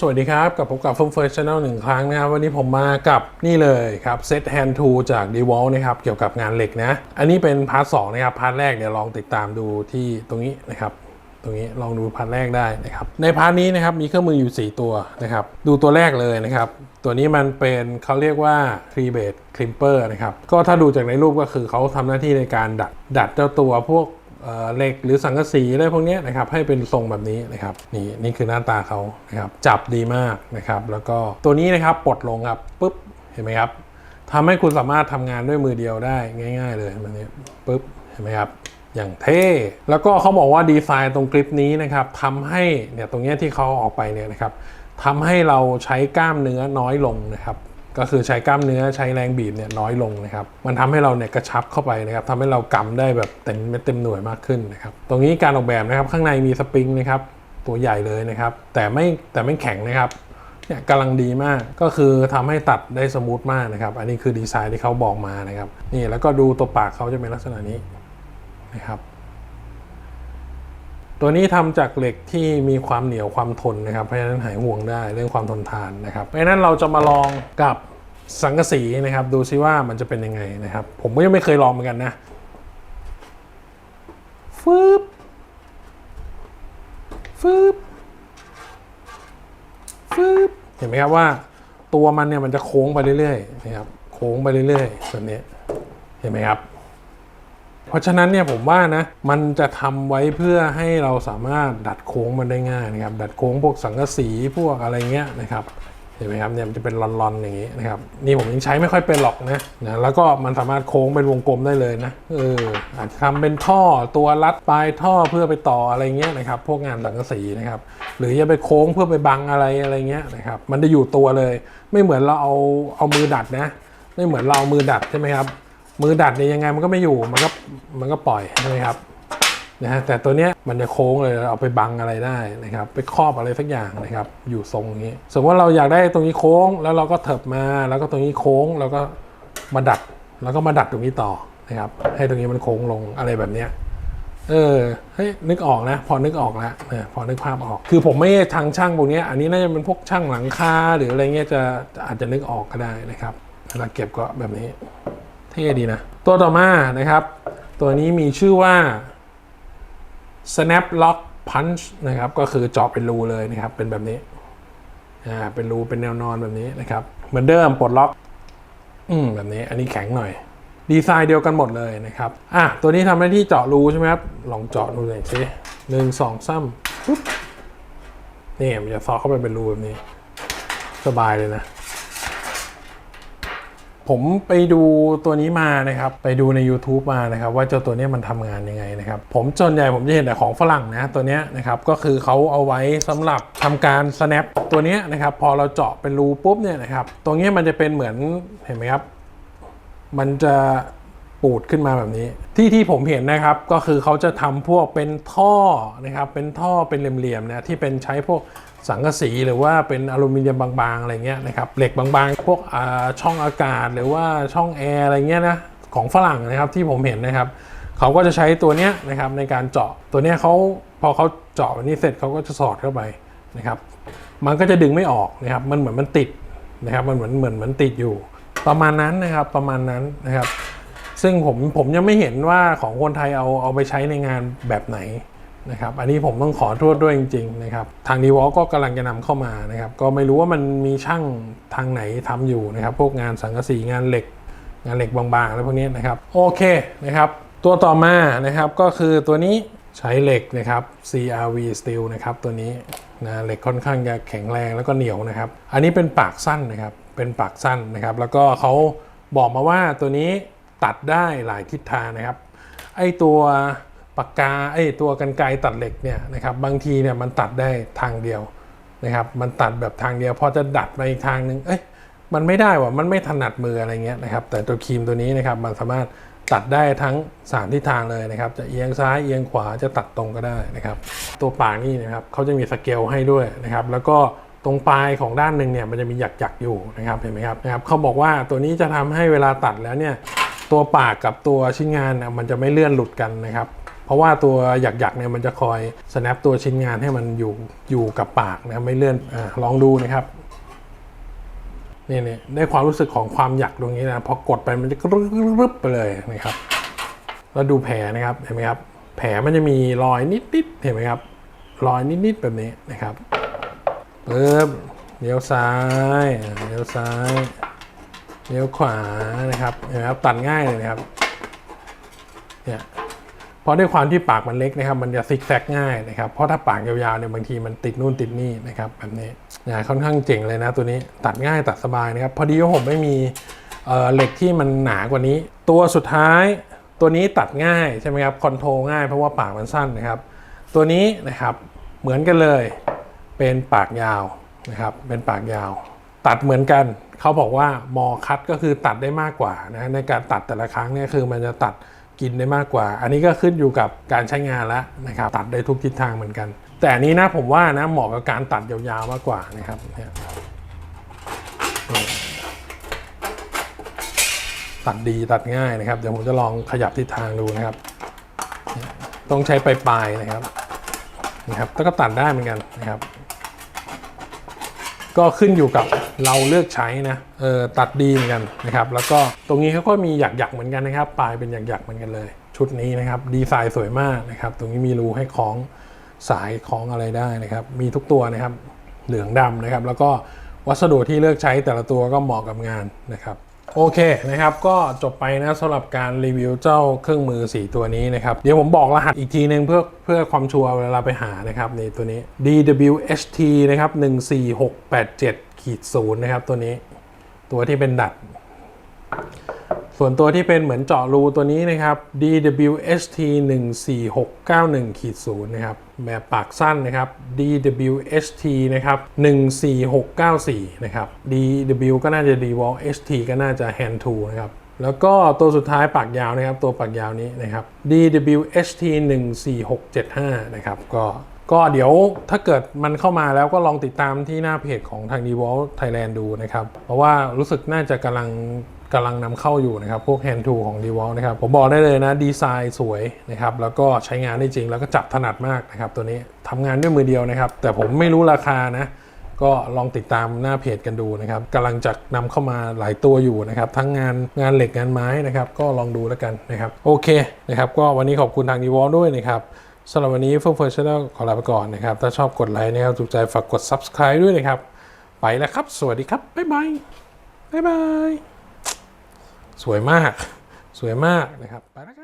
สวัสดีครับ กับผมกับ Firm First Channel หนึ่งครั้งนะครับ วันนี้ผมมากับนี่เลยครับ Set Hand Tool จาก d e w a l นะครับ เกี่ยวกับงานเหล็กนะ อันนี้เป็นพาร์ทสองนะครับ พาร์ทแรกเดี๋ยวลองติดตามดูที่ตรงนี้นะครับ ตรงนี้ลองดูพาร์ทแรกได้นะครับ ในพาร์ทนี้นะครับมีเครื่องมืออยู่ 4 ตัวนะครับ ดูตัวแรกเลยนะครับ ตัวนี้มันเป็นเขาเรียกว่า t r e e b a d Crimper นะครับ ก็ถ้าดูจากในรูปก็คือเขาทำหน้าที่ในการดัดดัดเจ้าตัวพวก เหล็กหรือสังกะสีอะไรพวกนี้นะครับให้เป็นทรงแบบนี้นะครับนี่นี่คือหน้าตาเขานะครับจับดีมากนะครับแล้วก็ตัวนี้นะครับปลดลงครับปุ๊บเห็นไหมครับทำให้คุณสามารถทำงานด้วยมือเดียวได้ง่าย ๆ เลยแบบนี้ปุ๊บเห็นไหมครับอย่างเท่ แล้วก็เขาบอกว่าดีไซน์ตรงกริปนี้นะครับทำให้เนี่ยตรงนี้ที่เขาออกไปเนี่ยนะครับทำให้เราใช้กล้ามเนื้อน้อยลงนะครับ ก็คือใช้กล้ามเนื้อใช้แรงบีบเนี่ยน้อยลงนะครับมันทำให้เราเนี่ยกระชับเข้าไปนะครับทำให้เรากำได้แบบเต็มเม็ดเต็มหน่วยมากขึ้นนะครับตรงนี้การออกแบบนะครับข้างในมีสปริงนะครับตัวใหญ่เลยนะครับ แต่ไม่แต่ไม่แข็งนะครับเนี่ยกำลังดีมากก็คือทำให้ตัดได้สมูทมากนะครับ อันนี้คือดีไซน์ที่เขาบอกมานะครับนี่แล้วก็ดูตัวปากเขาจะเป็นลักษณะนี้นะครับ ตัวนี้ทำจากเหล็กที่มีความเหนียวความทนนะครับเพราะฉะนั้นหายห่วงได้เรื่องความทนทานนะครับเพราะฉะนั้นเราจะมาลองกับสังกะสีนะครับดูซิว่ามันจะเป็นยังไงนะครับ ผมก็ยังไม่เคยลองเหมือนกันนะฟืบฟืบฟืบเห็นไหมครับว่าตัวมันเนี่ยมันจะโค้งไปเรื่อยๆนะครับโค้งไปเรื่อยๆแบบนี้เห็นไหมครับ ราะฉะนั้นเนี่ยผมว่านะมันจะทำไว้เพื่อให้เราสามารถดัดโค้งมันได้ง่ายนะครับดัดโค้งพวกสังกะสีพวกอะไรเงี้ยนะครับเห็นไหมครับเนี่ยมันจะเป็นลอนๆอย่างนี้นะครับนี่ผมยังใช้ไม่ค่อยเป็นหรอกนะนะแล้วก็มันสามารถโค้งเป็นวงกลมได้เลยนะเอออาจจะทำเป็นท่อตัวรัดปลายท่อเพื่อไปต่ออะไรเงี้ยนะครับพวกงานสังกะสีนะครับหรือจะไปโค้งเพื่อไปบังอะไรอะไรเงี้ยนะครับมันจะอยู่ตัวเลย ไม่เหมือนเราเอาเอามือดัดนะไม่เหมือนเราเอามือดัดใช่ไหมครับ มือดัดเนี่ยยังไงมันก็ไม่อยู่มันก็มันก็ปล่อยใช่ไหมครับนะฮะแต่ตัวเนี้ยมันจะโค้งเลยเอาไปบังอะไรได้นะครับไปครอบอะไรสักอย่างนะครับอยู่ทรงอย่างนี้ สมมติว่าเราอยากได้ตรงนี้โค้ง แล้วเราก็เถิบมาแล้วก็ตรงนี้โค้งแล้วก็มาดัดแล้วก็มาดัดตรงนี้ต่อนะครับให้ตรงนี้มันโค้งลงอะไรแบบเนี้ยเออเฮ้ยนึกออกนะ พอนึกออกแล้วเออพอนึกภาพออก คือผมไม่ทางช่างพวกนี้อันนี้น่าจะเป็นพวกช่างหลังคาหรืออะไรเงี้ยจะอาจจะนึกออกก็ได้นะครับเวลาเก็บก็แบบนี้ เท่ดีนะ ตัวต่อมานะครับ ตัวนี้มีชื่อว่า snap lock punch นะครับ ก็คือเจาะเป็นรูเลยนะครับ เป็นแบบนี้ อ่า เป็นรูเป็นแนวนอนแบบนี้นะครับ เหมือนเดิมปลดล็อก อืม แบบนี้ อันนี้แข็งหน่อย ดีไซน์เดียวกันหมดเลยนะครับ อะ ตัวนี้ทำหน้าที่เจาะรูใช่ไหมครับ ลองเจาะดูเลยสิหนึ่งสองซ้ำปุ๊บนี่มันจะซอกเข้าไปเป็นรูแบบนี้ สบายเลยนะ ผมไปดูตัวนี้มานะครับ ไปดูใน YouTube มานะครับ ว่าเจ้าตัวนี้มันทำงานยังไงนะครับ ผมส่วนใหญ่ผมจะเห็นแต่ของฝรั่งนะตัวนี้นะครับ ก็คือเขาเอาไว้สำหรับทำการ snap ตัวนี้นะครับ พอเราเจาะเป็นรูปุ๊บเนี่ยนะครับ ตรงนี้มันจะเป็นเหมือนเห็นไหมครับ มันจะปูดขึ้นมาแบบนี้ ที่ที่ผมเห็นนะครับก็คือเขาจะทำพวกเป็นท่อนะครับ เป็นท่อเป็นเหลี่ยมๆนะที่เป็นใช้พวก สังกะสีหรือว่าเป็นอลูมิเนียมบางๆอะไรเงี้ยนะครับเหล็กบางๆ พวกช่องอากาศหรือว่าช่องแอร์อะไรเงี้ยนะของฝรั่งนะครับที่ผมเห็นนะครับเขาก็จะใช้ตัวเนี้ยนะครับในการเจาะตัวเนี้ยเขาพอเขาเจาะนี้เสร็จเขาก็จะสอดเข้าไปนะครับ มันก็จะดึงไม่ออกนะครับ มันเหมือนมันติดนะครับมันเหมือนเหมือนมันติดอยู่ประมาณนั้นนะครับประมาณนั้นนะครับ ซึ่งผมผมยังไม่เห็นว่าของคนไทยเอาเอาไปใช้ในงานแบบไหน นะครับอันนี้ผมต้องขอโทษด้วยจริงๆนะครับทางดีวอลก็กำลังจะนำเข้ามานะครับก็ไม่รู้ว่ามันมีช่างทางไหนทำอยู่นะครับพวกงานสังกะสีงานเหล็ก งานเหล็กบางๆอะไรพวกนี้นะครับโอเคนะครับตัวต่อมานะครับก็คือตัวนี้ใช้เหล็กนะครับ CRV Steel นะครับตัวนี้นะเหล็กค่อนข้างจะแข็งแรงแล้วก็เหนียวนะครับ อันนี้เป็นปากสั้นนะครับเป็นปากสั้นนะครับ แล้วก็เขาบอกมาว่าตัวนี้ตัดได้หลายทิศทางนะครับไอตัว ปากกาไอตัวกันไกรตัดเหล็กเนี่ยนะครับบางทีเนี่ยมันตัดได้ทางเดียวนะครับมันตัดแบบทางเดียวพอจะดัดไปอีกทางหนึ่งเอ้ยมันไม่ได้ว่ะมันไม่ถนัดมืออะไรเงี้ยนะครับแต่ตัวครีมตัวนี้นะครับมันสามารถตัดได้ทั้ง 3 ทิศทางเลยนะครับ จะเอียงซ้ายเอียงขวาจะตัดตรงก็ได้นะครับ ตัวปากนี่นะครับเขาจะมีสเกลให้ด้วยนะครับ แล้วก็ตรงปลายของด้านหนึ่งเนี่ยมันจะมีหยักๆอยู่นะครับเห็นไหมครับนะครับเขาบอกว่าตัวนี้จะทำให้เวลาตัดแล้วเนี่ยตัวปากกับตัวชิ้นงานน่ะมันจะไม่เลื่อนหลุดกันนะครับ เพราะว่าตัวหยักๆเนี่ยมันจะคอย snap ตัวชิ้นงานให้มันอยู่อยู่กับปากนะครับไม่เลื่อนอลองดูนะครับนี่นี่ได้ความรู้สึกของความหยักตรงนี้นะพอกดไปมันจะกรึบไปเลยนะครับแล้วดูแผลนะครับเห็นไหมครับ แผลมันจะมีรอยนิดๆเห็นไหมครับ รอยนิดๆแบบนี้นะครับปึ๊บเลี้ยวซ้ายเลี้ยวซ้ายเลี้ยวขวานะครับเห็นไหมครับตัดง่ายเลยนะครับเนี่ย เพราะด้วยความที่ปากมันเล็กนะครับ มันจะซิกแซกง่ายนะครับ เพราะถ้าปากยาวๆเนี่ยบางทีมันติดนู่นติดนี่นะครับแบบนี้นี่ยค่อนข้างเจ๋งเลยนะตัวนี้ตัดง่ายตัดสบายนะครับ พอดีว่าผมไม่มีเออเหล็กที่มันหนากว่านี้ ตัวสุดท้าย ตัวนี้ตัดง่ายใช่ไหมครับคอนโทรลง่ายเพราะว่าปากมันสั้นนะครับ ตัวนี้นะครับเหมือนกันเลยเป็นปากยาวนะครับ เป็นปากยาว ตัดเหมือนกันเขาบอกว่ามอคัดก็คือตัดได้มากกว่านะในการตัดแต่ละครั้งเนี่ยคือมันจะตัด กินได้มากกว่า อันนี้ก็ขึ้นอยู่กับการใช้งานแล้วนะครับตัดได้ทุกทิศทางเหมือนกัน แต่อันนี้นะผมว่านะเหมาะกับการตัดยาวๆมากกว่านะครับเนี่ยตัดดีตัดง่ายนะครับเดี๋ยวผมจะลองขยับทิศทางดูนะครับ ต้องใช้ปลายๆนะครับนะครับแล้วก็ตัดได้เหมือนกันนะครับ ก็ขึ้นอยู่กับเราเลือกใช้นะเออตัดดีเหมือนกันนะครับ แล้วก็ตรงนี้เขาก็มีหยักๆเหมือนกันนะครับ ปลายเป็นหยักๆเหมือนกันเลย ชุดนี้นะครับดีไซน์สวยมากนะครับ ตรงนี้มีรูให้คล้องสายคล้องอะไรได้นะครับ มีทุกตัวนะครับเหลืองดำนะครับ แล้วก็วัสดุที่เลือกใช้แต่ละตัวก็เหมาะกับงานนะครับ โอเคนะครับก็จบไปนะสำหรับการรีวิวเจ้าเครื่องมือ 4 ตัวนี้นะครับ เดี๋ยวผมบอกรหัสอีกทีนึงเพื่อเพื่อความชัวร์เวลาไปหานะครับนี่ตัวนี้ DWHT นะครับ 14687ขีดศูนย์นะครับตัวนี้ตัวที่เป็นดัด ส่วนตัวที่เป็นเหมือนเจาะรูตัวนี้นะครับ DWHT 14691ขีด0นะครับ แบบปากสั้นนะครับ DWHT นะครับ 14694 นะครับ DW ก็น่าจะ D Wall HT ก็น่าจะ Hand Tool นะครับ แล้วก็ตัวสุดท้ายปากยาวนะครับ ตัวปากยาวนี้นะครับ DWHT 14675 นะครับ ก็ก็เดี๋ยวถ้าเกิดมันเข้ามาแล้วก็ลองติดตามที่หน้าเพจของทาง d w a l Thailand ดูนะครับ เพราะว่ารู้สึกน่าจะกำลังกำลังนำเข้าอยู่นะครับ พวก Hand Tool ของ d w a l นะครับ ผมบอกได้เลยนะ ดีไซน์สวยนะครับ แล้วก็ใช้งานได้จริง แล้วก็จับถนัดมากนะครับ ตัวนี้ทำงานด้วยมือเดียวนะครับ แต่ผมไม่รู้ราคานะ ก็ลองติดตามหน้าเพจกันดูนะครับกำลังจะนำเข้ามาหลายตัวอยู่นะครับ ทั้งงานงานเหล็กงานไม้นะครับ ก็ลองดูแล้วกันนะครับ โอเคนะครับ ก็วันนี้ขอบคุณทาง d w a l ด้วยนะครับสำหรับวันนี้เฟิร์มเฟิร์ชแนลขอลาไปก่อนนะครับ ถ้าชอบกดไลค์นะครับถูกใจฝากกด Subscribe ด้วยนะครับ ไปแล้วครับ สวัสดีครับ บ๊ายบาย บ๊ายบาย สวยมาก สวยมากนะครับไปแล้วครับ